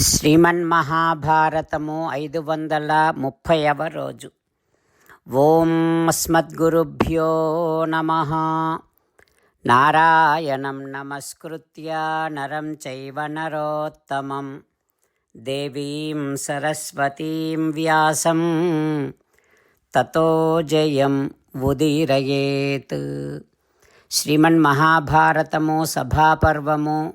శ్రీమన్మహాభారతము ఐదు వందల ముప్పైవ రోజు. ఓం అస్మద్గురుభ్యో నమ. నారాయణం నమస్కృత్య నరం చైవ నరోత్తమం. దేవీం సరస్వతీం వ్యాసం. తతో జయం ఉదీరయేత్. శ్రీమన్మహాభారతము సభాపర్వము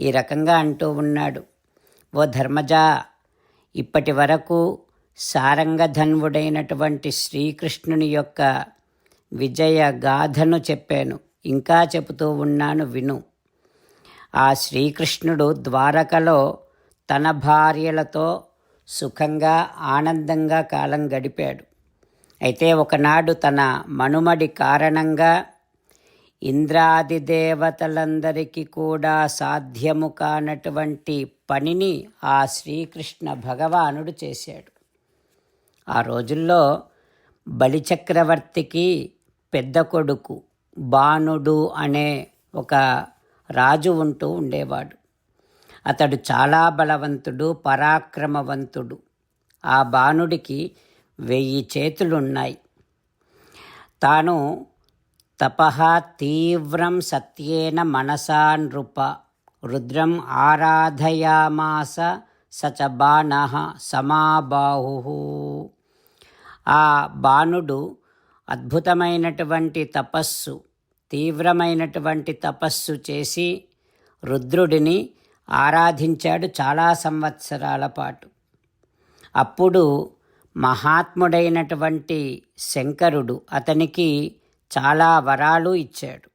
ఈ రకంగా అంటూ ఉన్నాడు. ఓ ధర్మజా ఇప్పటి వరకు సారంగధన్వుడైనటువంటి శ్రీకృష్ణుని యొక్క విజయ గాథను చెప్పాను. ఇంకా చెబుతూ ఉన్నాను విను. ఆ శ్రీకృష్ణుడు ద్వారకలో తన భార్యలతో సుఖంగా ఆనందంగా కాలం గడిపాడు. అయితే ఒకనాడు తన మనుమడి కారణంగా ఇంద్రాది దేవతలందరికీ కూడా సాధ్యము కానటువంటి పనిని ఆ శ్రీకృష్ణ భగవానుడు చేశాడు. ఆ రోజుల్లో బలిచక్రవర్తికి పెద్ద కొడుకు బాణుడు అనే ఒక రాజు ఉంటూ ఉండేవాడు. అతడు చాలా బలవంతుడు పరాక్రమవంతుడు. ఆ బాణుడికి వెయ్యి చేతులున్నాయి. తాను తపః తీవ్రం సత్యేన మనసా నృప. రుద్రం ఆరాధయామాస సచ బాణ సమాబాహు. ఆ బాణుడు అద్భుతమైనటువంటి తపస్సు తీవ్రమైనటువంటి తపస్సు చేసి రుద్రుడిని ఆరాధించాడు చాలా సంవత్సరాల పాటు. అప్పుడు మహాత్ముడైనటువంటి శంకరుడు అతనికి చాలా వరాలు ఇచ్చాడు.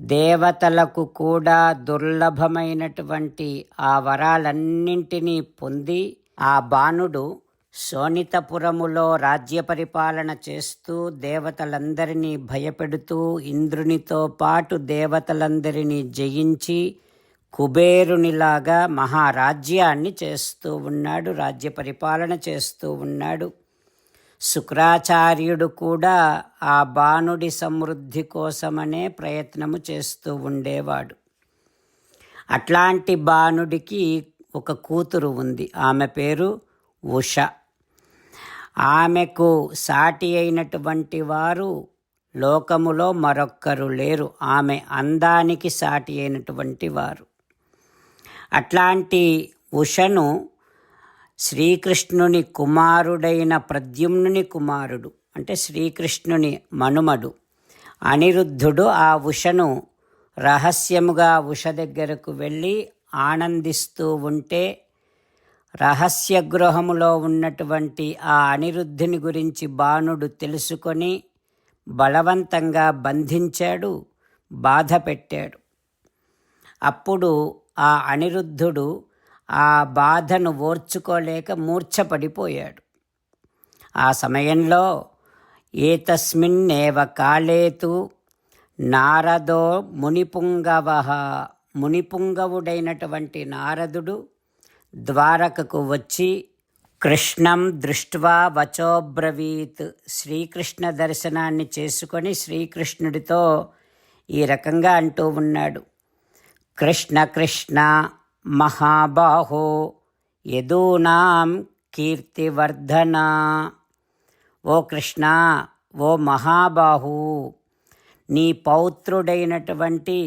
దేవతలకు కూడా దుర్లభమైనటువంటి ఆ వరాలన్నింటినీ పొంది ఆ బాణుడు శోణితపురములో రాజ్య పరిపాలన చేస్తూ దేవతలందరినీ భయపెడుతూ ఇంద్రునితో పాటు దేవతలందరినీ జయించి కుబేరునిలాగా మహారాజ్యాన్ని చేస్తూ ఉన్నాడు రాజ్య పరిపాలన చేస్తూ ఉన్నాడు. శుక్రాచార్యుడు కూడా ఆ బాణుడి సమృద్ధి కోసమనే ప్రయత్నము చేస్తూ ఉండేవాడు. అట్లాంటి బాణుడికి ఒక కూతురు ఉంది. ఆమె పేరు ఉష. ఆమెకు సాటి అయినటువంటి వారు లోకములో మరొక్కరు లేరు. ఆమె అందానికి సాటి అయినటువంటి వారు. అట్లాంటి ఉషను శ్రీకృష్ణుని కుమారుడైన ప్రద్యుమ్నుని కుమారుడు. అంటే శ్రీకృష్ణుని మనుమడు. అనిరుద్ధుడు ఆ ఉషను రహస్యముగా ఉష దగ్గరకు వెళ్ళి ఆనందిస్తూ ఉంటే రహస్య గృహములో ఉన్నటువంటి ఆ అనిరుద్ధుని గురించి బాణుడు తెలుసుకొని బలవంతంగా బంధించాడు బాధ పెట్టాడు అప్పుడు ఆ అనిరుద్ధుడు ఆ బాధను ఓర్చుకోలేక మూర్ఛపడిపోయాడు. ఆ సమయంలో ఏతస్మిన్నేవ కాలేతు నారదో మునిపుంగవ. మునిపుంగవుడైనటువంటి నారదుడు ద్వారకకు వచ్చి కృష్ణం దృష్ట్వా వచోబ్రవీత్ శ్రీకృష్ణ దర్శనాన్ని చేసుకొని శ్రీకృష్ణుడితో ఈ రకంగా అంటూ ఉన్నాడు. కృష్ణ కృష్ణ మహాబాహో యదూనాం కీర్తివర్ధన. ఓ కృష్ణ ఓ మహాబాహు నీ పౌత్రుడైనటువంటి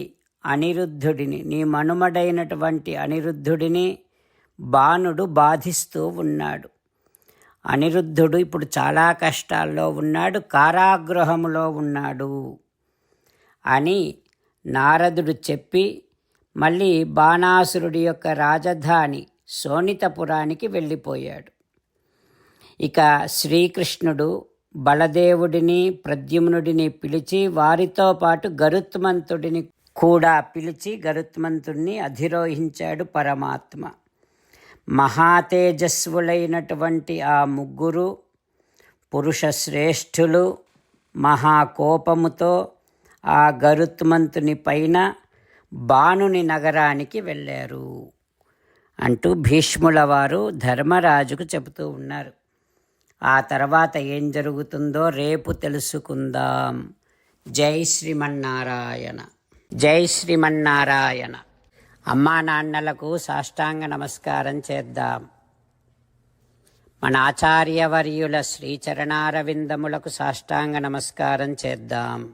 అనిరుద్ధుడిని నీ మనుమడైనటువంటి అనిరుద్ధుడిని బాణుడు బాధిస్తూ ఉన్నాడు. అనిరుద్ధుడు ఇప్పుడు చాలా కష్టాల్లో ఉన్నాడు కారాగృహములో ఉన్నాడు అని నారదుడు చెప్పి మళ్ళీ బాణాసురుడి యొక్క రాజధాని సోనితపురానికి వెళ్ళిపోయాడు. ఇక శ్రీకృష్ణుడు బలదేవుడిని ప్రద్యుమ్నుడిని పిలిచి వారితో పాటు గరుత్మంతుడిని కూడా పిలిచి గరుత్మంతుడిని అధిరోహించాడు పరమాత్మ. మహాతేజస్వులైనటువంటి ఆ ముగ్గురు పురుష శ్రేష్ఠులు మహాకోపముతో ఆ గరుత్మంతుని పైన బాణుని నగరానికి వెళ్ళారు అంటూ భీష్ముల వారు ధర్మరాజుకు చెబుతూ ఉన్నారు. ఆ తర్వాత ఏం జరుగుతుందో రేపు తెలుసుకుందాం. జై శ్రీమన్నారాయణ. జై శ్రీమన్నారాయణ. అమ్మా నాన్నలకు సాష్టాంగ నమస్కారం చేద్దాం. మన ఆచార్యవర్యుల శ్రీచరణారవిందములకు సాష్టాంగ నమస్కారం చేద్దాం.